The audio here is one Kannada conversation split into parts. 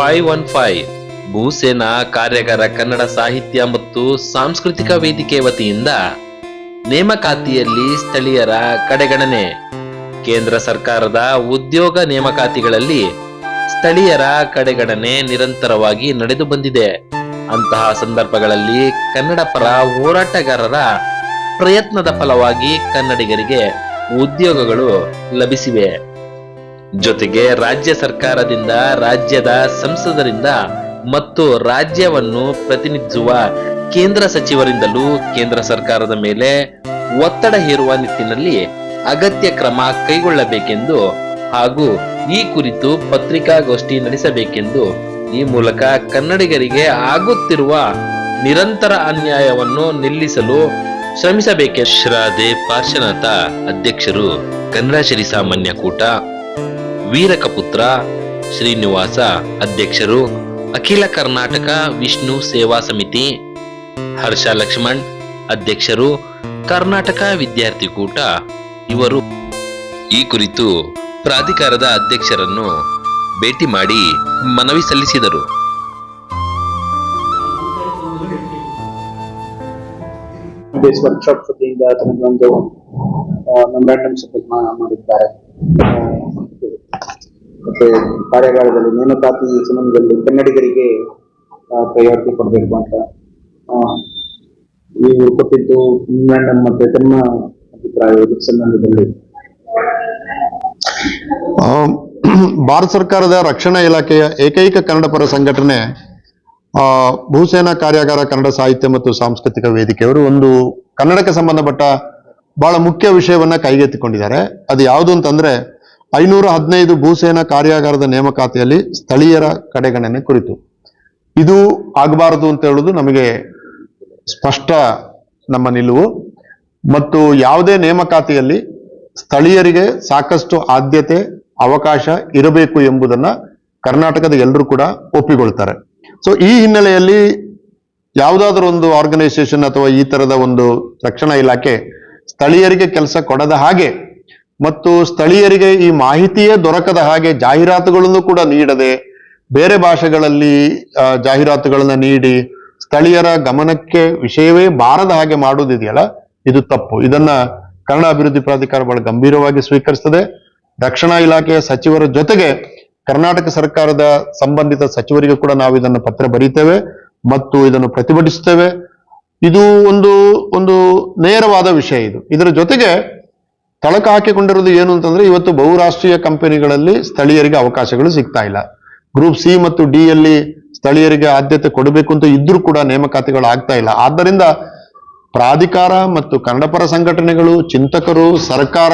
ಫೈವ್ ಒನ್ ಫೈವ್ ಭೂಸೇನಾ ಕಾರ್ಯಾಗಾರ ಕನ್ನಡ ಸಾಹಿತ್ಯ ಮತ್ತು ಸಾಂಸ್ಕೃತಿಕ ವೇದಿಕೆ ವತಿಯಿಂದ ನೇಮಕಾತಿಯಲ್ಲಿ ಸ್ಥಳೀಯರ ಕಡೆಗಣನೆ. ಕೇಂದ್ರ ಸರ್ಕಾರದ ಉದ್ಯೋಗ ನೇಮಕಾತಿಗಳಲ್ಲಿ ಸ್ಥಳೀಯರ ಕಡೆಗಣನೆ ನಿರಂತರವಾಗಿ ನಡೆದು ಬಂದಿದೆ. ಅಂತಹ ಸಂದರ್ಭಗಳಲ್ಲಿ ಕನ್ನಡ ಪರ ಹೋರಾಟಗಾರರ ಪ್ರಯತ್ನದ ಫಲವಾಗಿ ಕನ್ನಡಿಗರಿಗೆ ಉದ್ಯೋಗಗಳು ಲಭಿಸಿವೆ. ಜೊತೆಗೆ ರಾಜ್ಯ ಸರ್ಕಾರದಿಂದ, ರಾಜ್ಯದ ಸಂಸದರಿಂದ ಮತ್ತು ರಾಜ್ಯವನ್ನು ಪ್ರತಿನಿಧಿಸುವ ಕೇಂದ್ರ ಸಚಿವರಿಂದಲೂ ಕೇಂದ್ರ ಸರ್ಕಾರದ ಮೇಲೆ ಒತ್ತಡ ಹೇರುವ ನಿಟ್ಟಿನಲ್ಲಿ ಅಗತ್ಯ ಕ್ರಮ ಕೈಗೊಳ್ಳಬೇಕೆಂದು ಹಾಗೂ ಈ ಕುರಿತು ಪತ್ರಿಕಾಗೋಷ್ಠಿ ನಡೆಸಬೇಕೆಂದು ಈ ಮೂಲಕ ಕನ್ನಡಿಗರಿಗೆ ಆಗುತ್ತಿರುವ ನಿರಂತರ ಅನ್ಯಾಯವನ್ನು ನಿಲ್ಲಿಸಲು ಶ್ರಮಿಸಬೇಕೆ ಶ್ರಾದೆ ಪಾರ್ಶ್ವನಾಥ ಅಧ್ಯಕ್ಷರು. ಕನ್ನಡ ಶ್ರೀ ಸಾಮಾನ್ಯ ಕೂಟ. ವೀರಕಪುತ್ರ ಶ್ರೀನಿವಾಸ ಅಧ್ಯಕ್ಷರು, ಅಖಿಲ ಕರ್ನಾಟಕ ವಿಷ್ಣು ಸೇವಾ ಸಮಿತಿ, ಹರ್ಷ ಲಕ್ಷ್ಮಣ್ ಅಧ್ಯಕ್ಷರು, ಕರ್ನಾಟಕ ವಿದ್ಯಾರ್ಥಿ ಕೂಟ, ಇವರು. ಈ ಕುರಿತು ಪ್ರಾಧಿಕಾರದ ಅಧ್ಯಕ್ಷರನ್ನು ಭೇಟಿ ಮಾಡಿ ಮನವಿ ಸಲ್ಲಿಸಿದರು. ವರ್ಕ್ಶಾಪ್ ಸಬ್ಮಿಟ್ ಮಾಡಿದ್ದಾರೆ. ಮತ್ತೆ ಕಾರ್ಯಾಗಾರದಲ್ಲಿ ನೇಮಕಾತಿ ಸಂಬಂಧದಲ್ಲಿ ಕನ್ನಡಿಗರಿಗೆ ಪ್ರಯಾರಿಟಿ ಕೊಡಬೇಕು ಅಂತ. ನೀವು ಕೊಟ್ಟಿದ್ದು ಮ್ಯಾಡಮ್ ಮತ್ತೆ ತಮ್ಮ ಅಭಿಪ್ರಾಯ ಸಂಬಂಧದಲ್ಲಿ. ಭಾರತ ಸರ್ಕಾರದ ರಕ್ಷಣಾ ಇಲಾಖೆಯ ಏಕೈಕ ಕನ್ನಡ ಪರ ಸಂಘಟನೆ ಆ, ಭೂಸೇನಾ ಕಾರ್ಯಾಗಾರ ಕನ್ನಡ ಸಾಹಿತ್ಯ ಮತ್ತು ಸಾಂಸ್ಕೃತಿಕ ವೇದಿಕೆಯವರು ಒಂದು ಕನ್ನಡಕ್ಕೆ ಸಂಬಂಧಪಟ್ಟ ಬಹಳ ಮುಖ್ಯ ವಿಷಯವನ್ನ ಕೈಗೆತ್ತಿಕೊಂಡಿದ್ದಾರೆ. ಅದು ಯಾವುದು ಅಂತಂದ್ರೆ ಐನೂರ ಹದಿನೈದು ಭೂಸೇನಾ ಕಾರ್ಯಾಗಾರದ ನೇಮಕಾತಿಯಲ್ಲಿ ಸ್ಥಳೀಯರ ಕಡೆಗಣನೆ ಕುರಿತು. ಇದು ಆಗಬಾರದು ಅಂತ ಹೇಳುದು ನಮಗೆ ಸ್ಪಷ್ಟ ನಮ್ಮ ನಿಲುವು. ಮತ್ತು ಯಾವುದೇ ನೇಮಕಾತಿಯಲ್ಲಿ ಸ್ಥಳೀಯರಿಗೆ ಸಾಕಷ್ಟು ಆದ್ಯತೆ, ಅವಕಾಶ ಇರಬೇಕು ಎಂಬುದನ್ನ ಕರ್ನಾಟಕದ ಎಲ್ಲರೂ ಕೂಡ ಒಪ್ಪಿಕೊಳ್ತಾರೆ. ಸೊ ಈ ಹಿನ್ನೆಲೆಯಲ್ಲಿ ಯಾವುದಾದ್ರೂ ಒಂದು ಆರ್ಗನೈಸೇಷನ್ ಅಥವಾ ಈ ತರದ ಒಂದು ರಕ್ಷಣಾ ಇಲಾಖೆ ಸ್ಥಳೀಯರಿಗೆ ಕೆಲಸ ಕೊಡದ ಹಾಗೆ ಮತ್ತು ಸ್ಥಳೀಯರಿಗೆ ಈ ಮಾಹಿತಿಯೇ ದೊರಕದ ಹಾಗೆ ಜಾಹೀರಾತುಗಳನ್ನು ಕೂಡ ನೀಡದೆ ಬೇರೆ ಭಾಷೆಗಳಲ್ಲಿ ಜಾಹೀರಾತುಗಳನ್ನು ನೀಡಿ ಸ್ಥಳೀಯರ ಗಮನಕ್ಕೆ ವಿಷಯವೇ ಬಾರದ ಹಾಗೆ ಮಾಡುವುದಿದೆಯಲ್ಲ, ಇದು ತಪ್ಪು. ಇದನ್ನ ಕನ್ನಡ ಅಭಿವೃದ್ಧಿ ಪ್ರಾಧಿಕಾರ ಬಹಳ ಗಂಭೀರವಾಗಿ ಸ್ವೀಕರಿಸುತ್ತದೆ ರಕ್ಷಣಾ ಇಲಾಖೆಯ ಸಚಿವರ ಜೊತೆಗೆ ಕರ್ನಾಟಕ ಸರ್ಕಾರದ ಸಂಬಂಧಿತ ಸಚಿವರಿಗೂ ಕೂಡ ನಾವು ಇದನ್ನು ಪತ್ರ ಬರೀತೇವೆ ಮತ್ತು ಇದನ್ನು ಪ್ರತಿಭಟಿಸುತ್ತೇವೆ ಇದು ಒಂದು ಒಂದು ನೇರವಾದ ವಿಷಯ ಇದು. ಇದರ ಜೊತೆಗೆ ತಳಕ ಹಾಕಿಕೊಂಡಿರೋದು ಏನು ಅಂತಂದ್ರೆ ಇವತ್ತು ಬಹುರಾಷ್ಟ್ರೀಯ ಕಂಪನಿಗಳಲ್ಲಿ ಸ್ಥಳೀಯರಿಗೆ ಅವಕಾಶಗಳು ಸಿಗ್ತಾ ಇಲ್ಲ. ಗ್ರೂಪ್ ಸಿ ಮತ್ತು ಡಿ ಯಲ್ಲಿ ಸ್ಥಳೀಯರಿಗೆ ಆದ್ಯತೆ ಕೊಡಬೇಕು ಅಂತ ಇದ್ರೂ ಕೂಡ ನೇಮಕಾತಿಗಳು ಆಗ್ತಾ ಇಲ್ಲ. ಆದ್ದರಿಂದ ಪ್ರಾಧಿಕಾರ ಮತ್ತು ಕನ್ನಡಪರ ಸಂಘಟನೆಗಳು, ಚಿಂತಕರು, ಸರ್ಕಾರ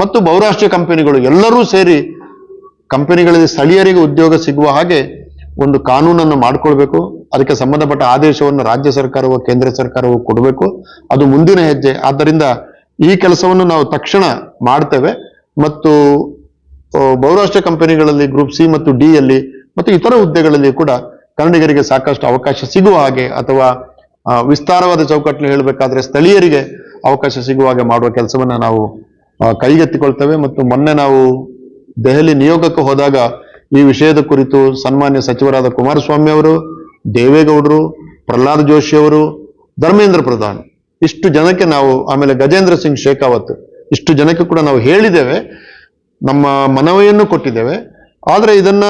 ಮತ್ತು ಬಹುರಾಷ್ಟ್ರೀಯ ಕಂಪನಿಗಳು ಎಲ್ಲರೂ ಸೇರಿ ಕಂಪನಿಗಳಲ್ಲಿ ಸ್ಥಳೀಯರಿಗೆ ಉದ್ಯೋಗ ಸಿಗುವ ಹಾಗೆ ಒಂದು ಕಾನೂನನ್ನು ಮಾಡಿಕೊಳ್ಬೇಕು. ಅದಕ್ಕೆ ಸಂಬಂಧಪಟ್ಟ ಆದೇಶವನ್ನು ರಾಜ್ಯ ಸರ್ಕಾರವು, ಕೇಂದ್ರ ಸರ್ಕಾರವು ಕೊಡಬೇಕು. ಅದು ಮುಂದಿನ ಹೆಜ್ಜೆ. ಆದ್ದರಿಂದ ಈ ಕೆಲಸವನ್ನು ನಾವು ತಕ್ಷಣ ಮಾಡ್ತೇವೆ. ಮತ್ತು ಬಹುರಾಷ್ಟ್ರ ಕಂಪನಿಗಳಲ್ಲಿ ಗ್ರೂಪ್ ಸಿ ಮತ್ತು ಡಿ ಯಲ್ಲಿ ಮತ್ತು ಇತರ ಹುದ್ದೆಗಳಲ್ಲಿ ಕೂಡ ಕನ್ನಡಿಗರಿಗೆ ಸಾಕಷ್ಟು ಅವಕಾಶ ಸಿಗುವ ಹಾಗೆ ಅಥವಾ ವಿಸ್ತಾರವಾದ ಚೌಕಟ್ಟಿನ ಹೇಳಬೇಕಾದ್ರೆ ಸ್ಥಳೀಯರಿಗೆ ಅವಕಾಶ ಸಿಗುವ ಹಾಗೆ ಮಾಡುವ ಕೆಲಸವನ್ನ ನಾವು ಕೈಗೆತ್ತಿಕೊಳ್ತೇವೆ. ಮತ್ತು ಮೊನ್ನೆ ನಾವು ದೆಹಲಿ ನಿಯೋಗಕ್ಕೆ ಹೋದಾಗ ಈ ವಿಷಯದ ಕುರಿತು ಸನ್ಮಾನ್ಯ ಸಚಿವರಾದ ಕುಮಾರಸ್ವಾಮಿ ಅವರು, ದೇವೇಗೌಡರು, ಪ್ರಹ್ಲಾದ್ ಜೋಶಿ ಅವರು, ಧರ್ಮೇಂದ್ರ ಪ್ರಧಾನ್ ಇಷ್ಟು ಜನಕ್ಕೆ ನಾವು ಆಮೇಲೆ ಗಜೇಂದ್ರ ಸಿಂಗ್ ಶೇಖಾವತ್ ಇಷ್ಟು ಜನಕ್ಕೆ ಕೂಡ ನಾವು ಹೇಳಿದ್ದೇವೆ ನಮ್ಮ ಮನವಿಯನ್ನು ಕೊಟ್ಟಿದ್ದೇವೆ. ಆದರೆ ಇದನ್ನ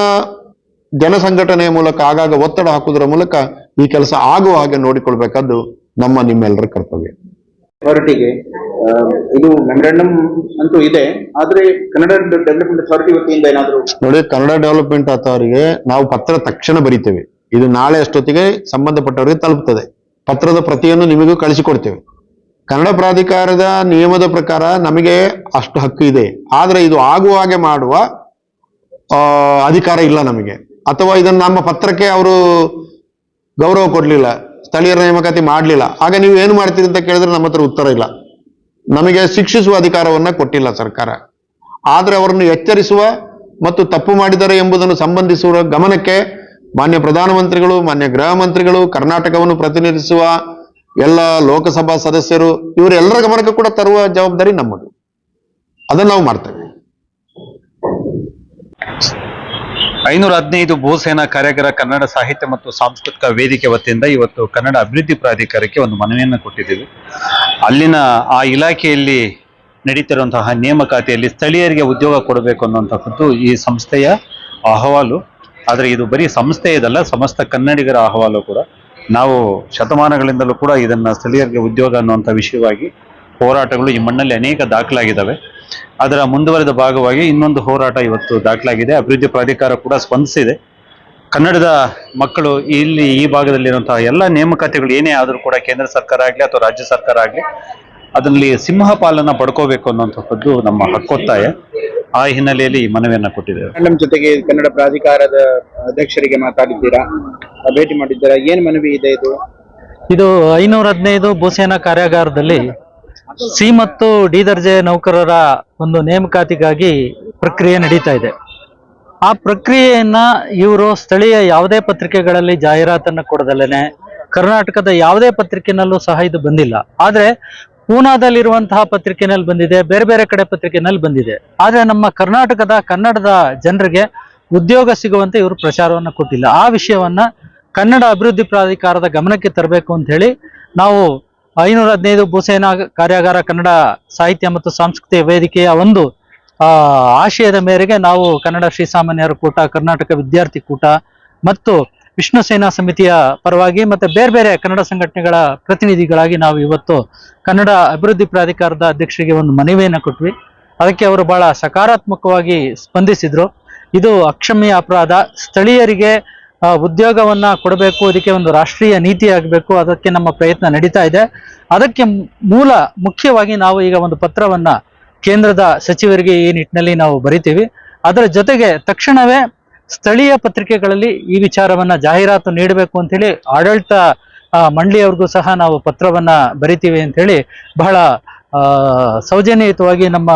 ಜನಸಂಘಟನೆಯ ಮೂಲಕ ಆಗಾಗ ಒತ್ತಡ ಹಾಕುವುದರ ಮೂಲಕ ಈ ಕೆಲಸ ಆಗುವ ಹಾಗೆ ನೋಡಿಕೊಳ್ಬೇಕಾದ್ದು ನಮ್ಮ ನಿಮ್ಮೆಲ್ಲರ ಕರ್ತವ್ಯ. ಅಥಾರಿಟಿಗೆ ಇದು ಮೆಮೊರಾಂಡಮ್ ಅಂತೂ ಇದೆ ಆದ್ರೆ ಕನ್ನಡ ಡೆವಲಪ್ಮೆಂಟ್ ಅಥಾರಿಟಿ ವತಿಯಿಂದ ಏನಾದರೂ ನೋಡಿ ಕನ್ನಡ ಡೆವಲಪ್ಮೆಂಟ್ ಅಥಾರಿಗೆ ನಾವು ಪತ್ರ ತಕ್ಷಣ ಬರೀತೇವೆ. ಇದು ನಾಳೆ ಅಷ್ಟೊತ್ತಿಗೆ ಸಂಬಂಧಪಟ್ಟವರಿಗೆ ತಲುಪ್ತದೆ. ಪತ್ರದ ಪ್ರತಿಯನ್ನು ನಿಮಗೂ ಕಳಿಸಿಕೊಡ್ತೇವೆ. ಕನ್ನಡ ಪ್ರಾಧಿಕಾರದ ನಿಯಮದ ಪ್ರಕಾರ ನಮಗೆ ಅಷ್ಟು ಹಕ್ಕು ಇದೆ. ಆದರೆ ಇದು ಆಗುವ ಹಾಗೆ ಮಾಡುವ ಅಧಿಕಾರ ಇಲ್ಲ ನಮಗೆ. ಅಥವಾ ಇದನ್ನು ನಮ್ಮ ಪತ್ರಕ್ಕೆ ಅವರು ಗೌರವ ಕೊಡಲಿಲ್ಲ, ಸ್ಥಳೀಯರ ನೇಮಕಾತಿ ಮಾಡಲಿಲ್ಲ. ಆಗ ನೀವು ಏನು ಮಾಡ್ತೀರಿ ಅಂತ ಕೇಳಿದ್ರೆ ನಮ್ಮ ಹತ್ರ ಉತ್ತರ ಇಲ್ಲ. ನಮಗೆ ಶಿಕ್ಷಿಸುವ ಅಧಿಕಾರವನ್ನು ಕೊಟ್ಟಿಲ್ಲ ಸರ್ಕಾರ. ಆದರೆ ಅವರನ್ನು ಎಚ್ಚರಿಸುವ ಮತ್ತು ತಪ್ಪು ಮಾಡಿದ್ದಾರೆ ಎಂಬುದನ್ನು ಸಂಬಂಧಿಸುವ ಗಮನಕ್ಕೆ ಮಾನ್ಯ ಪ್ರಧಾನಮಂತ್ರಿಗಳು, ಮಾನ್ಯ ಗೃಹ ಮಂತ್ರಿಗಳು, ಕರ್ನಾಟಕವನ್ನು ಪ್ರತಿನಿಧಿಸುವ ಎಲ್ಲ ಲೋಕಸಭಾ ಸದಸ್ಯರು, ಇವರೆಲ್ಲರ ಗಮನಕ್ಕೆ ಕೂಡ ತರುವ ಜವಾಬ್ದಾರಿ ನಮ್ಮದು. ಅದನ್ನು ನಾವು ಮಾಡ್ತೇವೆ. ಐನೂರ ಹದಿನೈದು ಭೂಸೇನಾ ಕಾರ್ಯಾಗಾರ ಕನ್ನಡ ಸಾಹಿತ್ಯ ಮತ್ತು ಸಾಂಸ್ಕೃತಿಕ ವೇದಿಕೆ ವತಿಯಿಂದ ಇವತ್ತು ಕನ್ನಡ ಅಭಿವೃದ್ಧಿ ಪ್ರಾಧಿಕಾರಕ್ಕೆ ಒಂದು ಮನವಿಯನ್ನು ಕೊಟ್ಟಿದ್ದೀವಿ. ಅಲ್ಲಿನ ಆ ಇಲಾಖೆಯಲ್ಲಿ ನಡೀತಿರುವಂತಹ ನೇಮಕಾತಿಯಲ್ಲಿ ಸ್ಥಳೀಯರಿಗೆ ಉದ್ಯೋಗ ಕೊಡಬೇಕು ಅನ್ನುವಂಥದ್ದು ಈ ಸಂಸ್ಥೆಯ ಅಹವಾಲು. ಆದರೆ ಇದು ಬರೀ ಸಂಸ್ಥೆ ಇದಲ್ಲ, ಸಮಸ್ತ ಕನ್ನಡಿಗರ ಅಹವಾಲು ಕೂಡ. ನಾವು ಶತಮಾನಗಳಿಂದಲೂ ಕೂಡ ಇದನ್ನ ಸ್ಥಳೀಯರಿಗೆ ಉದ್ಯೋಗ ಅನ್ನುವಂಥ ವಿಷಯವಾಗಿ ಹೋರಾಟಗಳು ಈ ಮಣ್ಣಲ್ಲಿ ಅನೇಕ ದಾಖಲಾಗಿದ್ದಾವೆ. ಅದರ ಮುಂದುವರೆದ ಭಾಗವಾಗಿ ಇನ್ನೊಂದು ಹೋರಾಟ ಇವತ್ತು ದಾಖಲಾಗಿದೆ. ಅಭಿವೃದ್ಧಿ ಪ್ರಾಧಿಕಾರ ಕೂಡ ಸ್ಪಂದಿಸಿದೆ. ಕನ್ನಡದ ಮಕ್ಕಳು ಇಲ್ಲಿ ಈ ಭಾಗದಲ್ಲಿರುವಂತಹ ಎಲ್ಲ ನೇಮಕಾತಿಗಳು ಏನೇ ಆದರೂ ಕೂಡ ಕೇಂದ್ರ ಸರ್ಕಾರ ಆಗಲಿ ಅಥವಾ ರಾಜ್ಯ ಸರ್ಕಾರ ಆಗಲಿ, ಅದರಲ್ಲಿ ಸಿಂಹ ಪಾಲನ್ನು ಪಡ್ಕೋಬೇಕು ಅನ್ನುವಂಥದ್ದು ನಮ್ಮ ಹಕ್ಕೊತ್ತಾಯ. ಆ ಹಿನ್ನೆಲೆಯಲ್ಲಿ ಈ ಮನವಿಯನ್ನು ಕೊಟ್ಟಿದ್ದೇವೆ ನಮ್ಮ ಜೊತೆಗೆ ಕನ್ನಡ ಪ್ರಾಧಿಕಾರದ ಅಧ್ಯಕ್ಷರಿಗೆ ಮಾತಾಡಿದ್ದೀರಾ? ಭೇಟಿ ಮಾಡಿದ್ದೀರಾ? ಏನು ಮನವಿ ಇದೆ ಇದು? ಇದು ಐನೂರ ಹದಿನೈದು ಭೂಸೇನಾ ಕಾರ್ಯಾಗಾರದಲ್ಲಿ ಸಿ ಮತ್ತು ಡಿ ದರ್ಜೆ ನೌಕರರ ಒಂದು ನೇಮಕಾತಿಗಾಗಿ ಪ್ರಕ್ರಿಯೆ ನಡೀತಾ ಇದೆ. ಆ ಪ್ರಕ್ರಿಯೆಯನ್ನ ಇವರು ಸ್ಥಳೀಯ ಯಾವುದೇ ಪತ್ರಿಕೆಗಳಲ್ಲಿ ಜಾಹೀರಾತನ್ನು ಕೊಡದಲ್ಲೇನೆ ಕರ್ನಾಟಕದ ಯಾವುದೇ ಪತ್ರಿಕೆನಲ್ಲೂ ಸಹ ಇದು ಬಂದಿಲ್ಲ. ಆದ್ರೆ ಪೂನಾದಲ್ಲಿರುವಂತಹ ಪತ್ರಿಕೆನಲ್ಲಿ ಬಂದಿದೆ, ಬೇರೆ ಬೇರೆ ಕಡೆ ಪತ್ರಿಕೆನಲ್ಲಿ ಬಂದಿದೆ. ಆದರೆ ನಮ್ಮ ಕರ್ನಾಟಕದ, ಕನ್ನಡದ ಜನರಿಗೆ ಉದ್ಯೋಗ ಸಿಗುವಂತೆ ಇವರು ಪ್ರಚಾರವನ್ನ ಕೊಟ್ಟಿಲ್ಲ. ಆ ವಿಷಯವನ್ನ ಕನ್ನಡ ಅಭಿವೃದ್ಧಿ ಪ್ರಾಧಿಕಾರದ ಗಮನಕ್ಕೆ ತರಬೇಕು ಅಂತ ಹೇಳಿ ನಾವು ಐನೂರ ಹದಿನೈದು ಭೂಸೇನಾ ಕಾರ್ಯಾಗಾರ ಕನ್ನಡ ಸಾಹಿತ್ಯ ಮತ್ತು ಸಾಂಸ್ಕೃತಿಕ ವೇದಿಕೆಯ ಒಂದು ಆಶಯದ ಮೇರೆಗೆ ನಾವು ಕನ್ನಡ ಶ್ರೀಸಾಮಾನ್ಯರ ಕೂಟ, ಕರ್ನಾಟಕ ವಿದ್ಯಾರ್ಥಿ ಕೂಟ ಮತ್ತು ವಿಷ್ಣು ಸೇನಾ ಸಮಿತಿಯ ಪರವಾಗಿ ಮತ್ತೆ ಬೇರೆ ಬೇರೆ ಕನ್ನಡ ಸಂಘಟನೆಗಳ ಪ್ರತಿನಿಧಿಗಳಾಗಿ ನಾವು ಇವತ್ತು ಕನ್ನಡ ಅಭಿವೃದ್ಧಿ ಪ್ರಾಧಿಕಾರದ ಅಧ್ಯಕ್ಷರಿಗೆ ಒಂದು ಮನವಿಯನ್ನು ಕೊಟ್ವಿ. ಅದಕ್ಕೆ ಅವರು ಬಹಳ ಸಕಾರಾತ್ಮಕವಾಗಿ ಸ್ಪಂದಿಸಿದ್ರು. ಇದು ಅಕ್ಷಮ್ಯ ಅಪರಾಧ. ಸ್ಥಳೀಯರಿಗೆ ಉದ್ಯೋಗವನ್ನ ಕೊಡಬೇಕು, ಅದಕ್ಕೆ ಒಂದು ರಾಷ್ಟ್ರೀಯ ನೀತಿ ಆಗಬೇಕು, ಅದಕ್ಕೆ ನಮ್ಮ ಪ್ರಯತ್ನ ನಡೀತಾ ಇದೆ. ಅದಕ್ಕೆ ಮೂಲ ಮುಖ್ಯವಾಗಿ ನಾವು ಈಗ ಒಂದು ಪತ್ರವನ್ನ ಕೇಂದ್ರದ ಸಚಿವರಿಗೆ ಈ ನಿಟ್ಟಿನಲ್ಲಿ ನಾವು ಬರಿತೀವಿ. ಅದರ ಜೊತೆಗೆ ತಕ್ಷಣವೇ ಸ್ಥಳೀಯ ಪತ್ರಿಕೆಗಳಲ್ಲಿ ಈ ವಿಚಾರವನ್ನ ಜಾಹೀರಾತು ನೀಡಬೇಕು ಅಂತ ಹೇಳಿ ಆಡಳಿತ ಮಂಡಳಿಯವ್ರಿಗೂ ಸಹ ನಾವು ಪತ್ರವನ್ನ ಬರಿತೀವಿ ಅಂತ ಹೇಳಿ ಬಹಳ ಸೌಜನ್ಯಯುತವಾಗಿ ನಮ್ಮ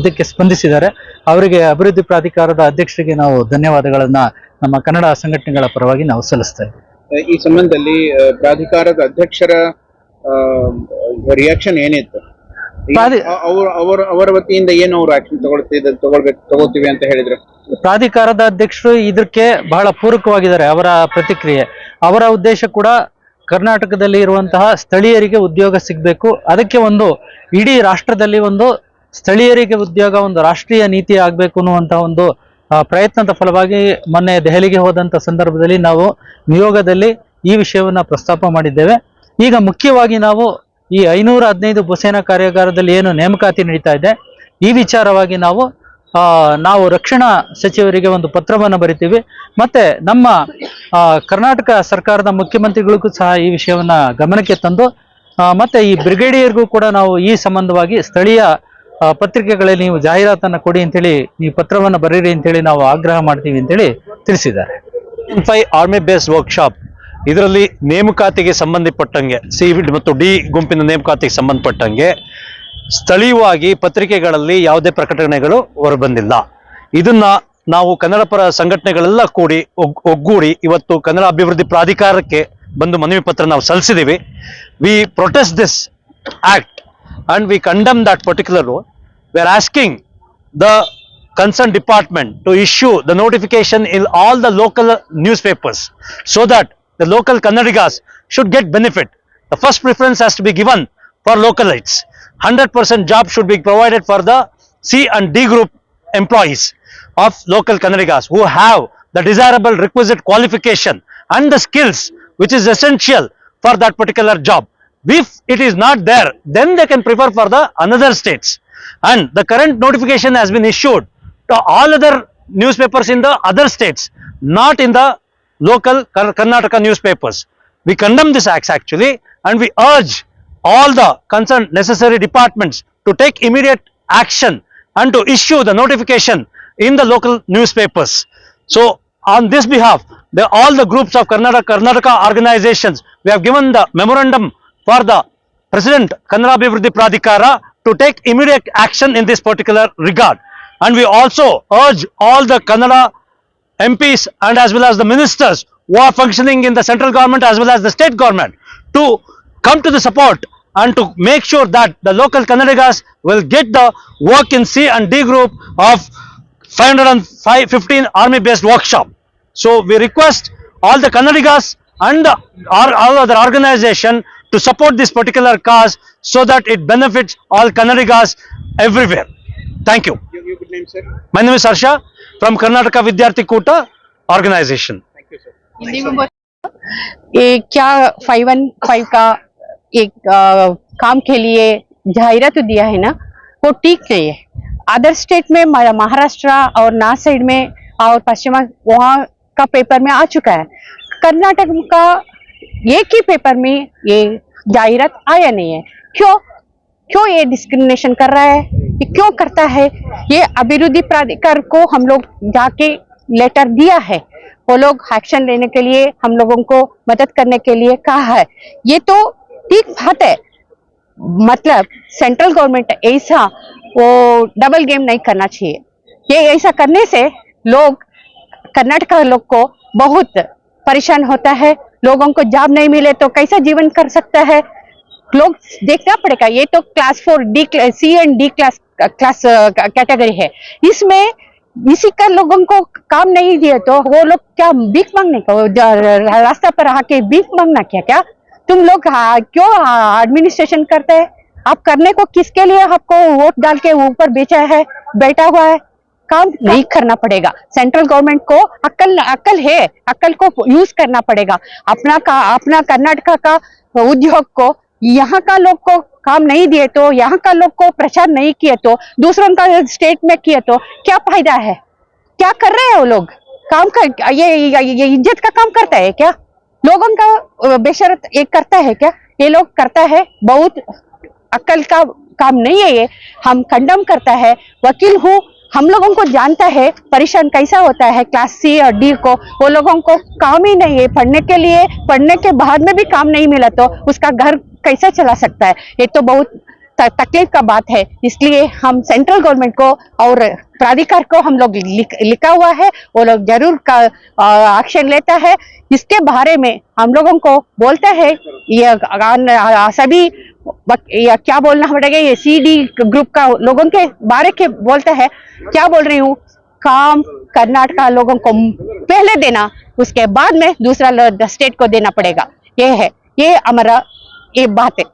ಇದಕ್ಕೆ ಸ್ಪಂದಿಸಿದ್ದಾರೆ. ಅವರಿಗೆ ಅಭಿವೃದ್ಧಿ ಪ್ರಾಧಿಕಾರದ ಅಧ್ಯಕ್ಷರಿಗೆ ನಾವು ಧನ್ಯವಾದಗಳನ್ನ ನಮ್ಮ ಕನ್ನಡ ಸಂಘಟನೆಗಳ ಪರವಾಗಿ ನಾವು ಸಲ್ಲಿಸ್ತೇವೆ ಈ ಸಂಬಂಧದಲ್ಲಿ ಪ್ರಾಧಿಕಾರದ ಅಧ್ಯಕ್ಷರ ರಿಯಾಕ್ಷನ್ ಏನಿತ್ತು? ಅವ್ರ ಅವರ ಅವರ ವತಿಯಿಂದ ಏನು ಅವರು ಆಕ್ಷನ್ ತಗೊಳ್ತಿದ್ದ ತಗೊಳ್ಬೇಕು ತಗೋತೀವಿ ಅಂತ ಹೇಳಿದ್ರು. ಪ್ರಾಧಿಕಾರದ ಅಧ್ಯಕ್ಷರು ಇದಕ್ಕೆ ಬಹಳ ಪೂರಕವಾಗಿದ್ದಾರೆ ಅವರ ಪ್ರತಿಕ್ರಿಯೆ. ಅವರ ಉದ್ದೇಶ ಕೂಡ ಕರ್ನಾಟಕದಲ್ಲಿ ಇರುವಂತಹ ಸ್ಥಳೀಯರಿಗೆ ಉದ್ಯೋಗ ಸಿಗಬೇಕು. ಅದಕ್ಕೆ ಒಂದು ಇಡೀ ರಾಷ್ಟ್ರದಲ್ಲಿ ಒಂದು ಸ್ಥಳೀಯರಿಗೆ ಉದ್ಯೋಗ ಒಂದು ರಾಷ್ಟ್ರೀಯ ನೀತಿ ಆಗಬೇಕು ಅನ್ನುವಂತಹ ಒಂದು ಪ್ರಯತ್ನದ ಫಲವಾಗಿ ಮೊನ್ನೆ ದೆಹಲಿಗೆ ಹೋದಂತ ಸಂದರ್ಭದಲ್ಲಿ ನಾವು ನಿಯೋಗದಲ್ಲಿ ಈ ವಿಷಯವನ್ನ ಪ್ರಸ್ತಾಪ ಮಾಡಿದ್ದೇವೆ. ಈಗ ಮುಖ್ಯವಾಗಿ ನಾವು ಈ ಐನೂರ ಹದಿನೈದು ಭೂಸೇನಾ ಕಾರ್ಯಾಗಾರದಲ್ಲಿ ಏನು ನೇಮಕಾತಿ ನಡೀತಾ ಇದೆ? ಈ ವಿಚಾರವಾಗಿ ನಾವು ನಾವು ರಕ್ಷಣಾ ಸಚಿವರಿಗೆ ಒಂದು ಪತ್ರವನ್ನು ಬರಿತೀವಿ. ಮತ್ತೆ ನಮ್ಮ ಕರ್ನಾಟಕ ಸರ್ಕಾರದ ಮುಖ್ಯಮಂತ್ರಿಗಳಿಗೂ ಸಹ ಈ ವಿಷಯವನ್ನ ಗಮನಕ್ಕೆ ತಂದು ಮತ್ತೆ ಈ ಬ್ರಿಗೇಡಿಯರ್ಗೂ ಕೂಡ ನಾವು ಈ ಸಂಬಂಧವಾಗಿ ಸ್ಥಳೀಯ ಪತ್ರಿಕೆಗಳಲ್ಲಿ ನೀವು ಜಾಹೀರಾತನ್ನು ಕೊಡಿ ಅಂತೇಳಿ ಈ ಪತ್ರವನ್ನು ಬರೀರಿ ಅಂತೇಳಿ ನಾವು ಆಗ್ರಹ ಮಾಡ್ತೀವಿ ಅಂತೇಳಿ ತಿಳಿಸಿದ್ದಾರೆ. ಫೈ ಆರ್ಮಿ ಬೇಸ್ ವರ್ಕ್ಶಾಪ್ ಇದರಲ್ಲಿ ನೇಮಕಾತಿಗೆ ಸಂಬಂಧಪಟ್ಟಂಗೆ ಸಿ ಮತ್ತು ಡಿ ಗುಂಪಿನ ನೇಮಕಾತಿಗೆ ಸಂಬಂಧಪಟ್ಟಂಗೆ ಸ್ಥಳೀಯವಾಗಿ ಪತ್ರಿಕೆಗಳಲ್ಲಿ ಯಾವುದೇ ಪ್ರಕಟಣೆಗಳು ಹೊರಬಂದಿಲ್ಲ. ಇದನ್ನ ನಾವು ಕನ್ನಡ ಪರ ಸಂಘಟನೆಗಳೆಲ್ಲ ಕೂಡಿ ಒಗ್- ಒಗ್ಗೂಡಿ ಇವತ್ತು ಕನ್ನಡ ಅಭಿವೃದ್ಧಿ ಪ್ರಾಧಿಕಾರಕ್ಕೆ ಬಂದು ಮನವಿ ಪತ್ರ ನಾವು ಸಲ್ಲಿಸಿದ್ದೀವಿ we protest this act and we condemn that particular we are asking the concern department to issue the notification in all the local news papers so that the local Kannadigas should get benefit. The first preference has to be given for localites. 100% job should be provided for the C and D group employees of local Kannadigas who have the desirable requisite qualification and the skills which is essential for that particular job. If it is not there, then they can prefer for the another states. And the current notification has been issued to all other newspapers in the other states, not in the local Karnataka newspapers. We condemn this act actually and we urge all the concerned necessary departments to take immediate action and to issue the notification in the local newspapers. So on this behalf, the, all the groups of Karnataka, Karnataka organizations, we have given the memorandum for the President Kannada Abhivrudhi Pradhikara to take immediate action in this particular regard. And we also urge all the Kannada MPs and as well as the ministers who are functioning in the central government as well as the state government to come to the support and to make sure that the local Kannadigas will get the work in C and D group of 515 army based workshop. So we request all the Kannadigas and our, all other organization to support this particular cause so that it benefits all Kannadigas everywhere. Thank you. Your name, sir? My name is Harsha from Karnataka Vidyarthi Kuta organization. ये क्या फाइव वन फाइव का एक काम के लिए जाहिरात दिया है ना? वो ठीक नहीं है अदर स्टेट में महाराष्ट्र और नॉर्थ साइड में और पश्चिम वहाँ का पेपर में आ चुका है। कर्नाटक का एक ही पेपर में ये जाहिरात आया नहीं है। क्यों? क्यों ये डिस्क्रिमिनेशन कर रहा है? क्यों करता है? ये अभिवृद्धि प्राधिकार को हम लोग जाके लेटर दिया है। वो लोग एक्शन लेने के लिए, हम लोगों को मदद करने के लिए कहा है। ये तो ठीक बात है। मतलब सेंट्रल गवर्नमेंट ऐसा वो डबल गेम नहीं करना चाहिए। ये ऐसा करने से लोग, कर्नाटक लोग को बहुत परेशान होता है। लोगों को जॉब नहीं मिले तो कैसा जीवन कर सकता है? लोग देखना पड़ेगा, ये तो class four D C and D class class category है। इसमें, इसी का लोगों को काम नहीं दिए तो वो लोग क्या भीख मांगने को? रास्ता पर आके भीख मांगना क्या क्या? तुम लोग क्यों एडमिनिस्ट्रेशन करते हैं? आप करने को किसके लिए आपको वोट डाल के ऊपर बेचा है, बैठा हुआ है? काम नहीं करना पड़ेगा। सेंट्रल गवर्नमेंट को अक्ल अक्ल है अक्ल को यूज़ करना पड़ेगा। अपना का, अपना कर्नाटका का उद्योग को यहाँ का लोग को काम नहीं दिए तो यहाँ का लोग को प्रचार नहीं किए तो दूसरों का स्टेट में किए तो क्या फ़ायदा है? क्या कर रहे हैं वो लोग? काम कर ये, ये, ये इज़्ज़त का काम करता है क्या? लोगों का बेशरत ये करता है क्या? ये लोग करता है बहुत अक्ल का काम नहीं है ये। हम कंडम करता है वकील हूँ हम लोगों को जानता है परेशान कैसा होता है क्लास सी और डी को। वो लोगों को काम ही नहीं है पढ़ने के लिए। पढ़ने के बाद में भी काम नहीं मिला तो उसका घर कैसा चला सकता है? ये तो बहुत तकलीफ़ का बात है। इसलिए हम सेंट्रल गवर्नमेंट को और प्राधिकार को हम लोग लिख, हुआ है। वो लोग ज़रूर एक्शन लेता है। इसके बारे में हम लोगों को बोलता है। ये सभी या क्या बोलना पड़ेगा? ये सी डी ग्रुप का लोगों के बारे के बोलता है। क्या बोल रही हूँ? काम कर्नाटका लोगों को पहले देना उसके बाद में दूसरा स्टेट को देना पड़ेगा। ये है ये हमारा ये बात है।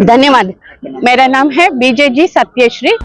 धन्यवाद। मेरा नाम है बीजे जी सत्यश्री